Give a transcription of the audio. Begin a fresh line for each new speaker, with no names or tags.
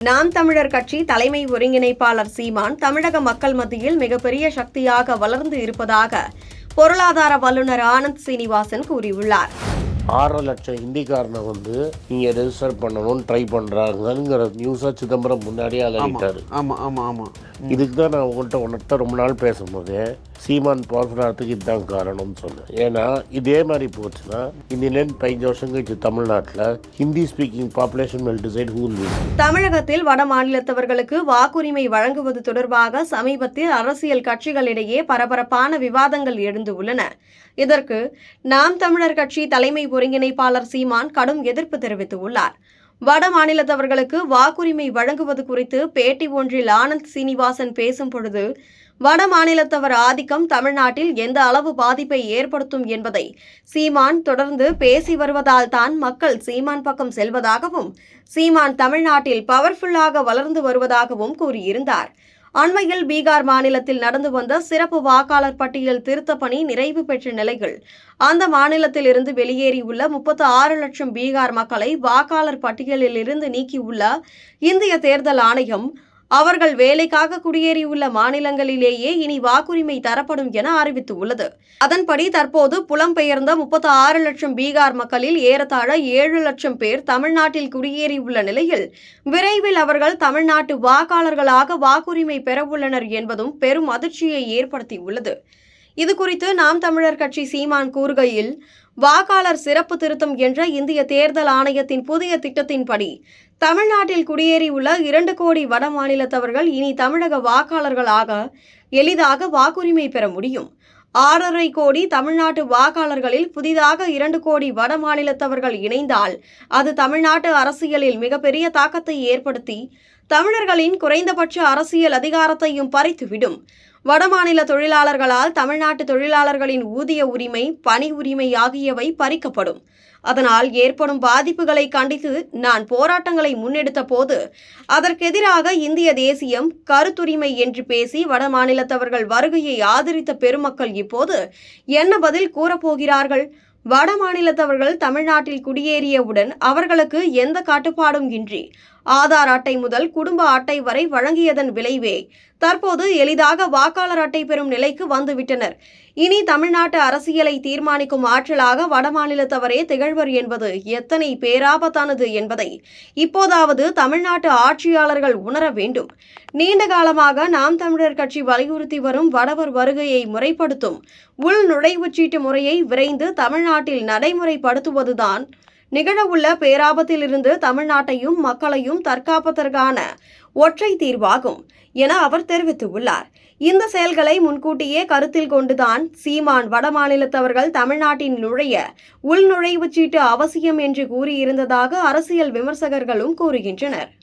நாம் தமிழர் கட்சி தலைமை ஒருங்கிணைப்பாளர் சீமான் தமிழக மக்கள் மத்தியில் மிகப்பெரிய சக்தியாக வளர்ந்து இருப்பதாக பொருளாதார வல்லுநர் ஆனந்த் சீனிவாசன் கூறியுள்ளார்.
ஆறரை லட்சம் ஹிந்திக்காரனை வந்து நீங்கள் ரெஜிஸ்டர் பண்ணணும்னு ட்ரை பண்ணுறாங்கங்கிற நியூஸாக சிதம்பரம் முன்னாடியே அலறிட்டாரு.
ஆமா ஆமா ஆமா.
இதுக்கு தான் நான் உங்கள்கிட்ட உன்கிட்ட ரொம்ப நாள் பேசும்போது சீமான் பவர்ஃபுல்லாகிறதுக்கு இதுதான் காரணம்னு சொன்னேன் ஏன்னா இதே மாதிரி போச்சுன்னா இன்னிலேருந்து பதினஞ்சு வருஷம் கழிச்சு தமிழ்நாட்டில் Hindi speaking population will decide who
தமிழகத்தில் வட மாநிலத்தவர்களுக்கு வாக்குரிமை வழங்குவது தொடர்பாக சமீபத்தில் அரசியல் கட்சிகளிடையே பரபரப்பான விவாதங்கள் எழுந்து உள்ளன. இதற்கு நாம் தமிழர் கட்சி தலைமை ஒருங்கிணைப்பாளர் சீமான் கடும் எதிர்ப்பு தெரிவித்துள்ளார். வட மாநிலத்தவர்களுக்கு வாக்குரிமை வழங்குவது குறித்து பேட்டி ஒன்றில் ஆனந்த் சீனிவாசன் பேசும் பொழுது வட மாநிலத்தவர் ஆதிக்கம் தமிழ்நாட்டில் எந்த அளவு பாதிப்பை ஏற்படுத்தும் என்பதை சீமான் தொடர்ந்து பேசி வருவதால் தான் மக்கள் சீமான் பக்கம் செல்வதாகவும் சீமான் தமிழ்நாட்டில் பவர்ஃபுல்லாக வளர்ந்து வருவதாகவும் கூறியிருந்தார். அண்மையில் பீகார் மாநிலத்தில் நடந்து வந்த சிறப்பு வாக்காளர் பட்டியல் திருத்தப் பணி நிறைவு பெற்ற நிலையில் அந்த மாநிலத்தில் இருந்து வெளியேறியுள்ள முப்பத்து ஆறு லட்சம் பீகார் மக்களை வாக்காளர் பட்டியலில் இருந்து நீக்கியுள்ள இந்திய தேர்தல் ஆணையம் அவர்கள் வேலைக்காக குடியேறியுள்ள மாநிலங்களிலேயே இனி வாக்குரிமை தரப்படும் என அறிவித்துள்ளது. அதன்படி தற்போது புலம்பெயர்ந்த முப்பத்தி ஆறு லட்சம் பீகார் மக்களில் ஏறத்தாழ ஏழு லட்சம் பேர் தமிழ்நாட்டில் குடியேறியுள்ள நிலையில் விரைவில் அவர்கள் தமிழ்நாட்டு வாக்காளர்களாக வாக்குரிமை பெறவுள்ளனர் என்பதும் பெரும் அதிர்ச்சியை ஏற்படுத்தியுள்ளது. இது குறித்து நாம் தமிழர் கட்சி சீமான் கூறுகையில் வாக்காளர் சிறப்பு திருத்தம் என்ற இந்திய தேர்தல் ஆணையத்தின் புதிய திட்டத்தின்படி தமிழ்நாட்டில் குடியேறியுள்ள இரண்டு கோடி வட மாநிலத்தவர்கள் இனி தமிழக வாக்காளர்களாக எளிதாக வாக்குரிமை பெற முடியும். ஆறரை கோடி தமிழ்நாட்டு வாக்காளர்களில் புதிதாக இரண்டு கோடி வட மாநிலத்தவர்கள் இணைந்தால் அது தமிழ்நாட்டு அரசியலில் மிகப்பெரிய தாக்கத்தை ஏற்படுத்தி தமிழர்களின் குறைந்தபட்ச அரசியல் அதிகாரத்தையும் பறித்துவிடும். வடமாநில தொழிலாளர்களால் தமிழ்நாட்டு தொழிலாளர்களின் ஊதிய உரிமை பணி உரிமை ஆகியவை பறிக்கப்படும். அதனால் ஏற்படும் பாதிப்புகளை கண்டித்து நான் போராட்டங்களை முன்னெடுத்த போது அதற்கெதிராக இந்திய தேசியம் கருத்துரிமை என்று பேசி வடமாநிலத்தவர்கள் வருகையை ஆதரித்த பெருமக்கள் இப்போது என்ன பதில் கூறப்போகிறார்கள்? வட மாநிலத்தவர்கள் தமிழ்நாட்டில் குடியேறியவுடன் அவர்களுக்கு எந்த கட்டுப்பாடும் இன்றி ஆதார் அட்டை முதல் குடும்ப அட்டை வரை வழங்கியதன் விளைவே தற்போது எளிதாக வாக்காளர் அட்டை பெறும் நிலைக்கு வந்துவிட்டனர். இனி தமிழ்நாட்டு அரசியலை தீர்மானிக்கும் ஆற்றலாக வடமாநிலத்தவரே திகழ்வர் என்பது எத்தனை பேராபத்தானது என்பதை இப்போதாவது தமிழ்நாட்டு ஆட்சியாளர்கள் உணர வேண்டும். நீண்ட காலமாக நாம் தமிழர் கட்சி வலியுறுத்தி வரும் வடவர் வருகையை முறைப்படுத்தும் உள் நுழைவுச்சீட்டு முறையை விரைந்து தமிழ்நாட்டில் நடைமுறைப்படுத்துவதுதான் நிகழவுள்ள பேராபத்திலிருந்து தமிழ்நாட்டையும் மக்களையும் தற்காப்பதற்கான ஒற்றை தீர்வாகும் என அவர் தெரிவித்துள்ளார். இந்த செயல்களை முன்கூட்டியே கருத்தில் கொண்டுதான் சீமான் வடமாநிலத்தவர்கள் தமிழ்நாட்டின் நுழைய உள்நுழைவுச் சீட்டு அவசியம் என்று கூறியிருந்ததாக அரசியல் விமர்சகர்களும் கூறுகின்றனர்.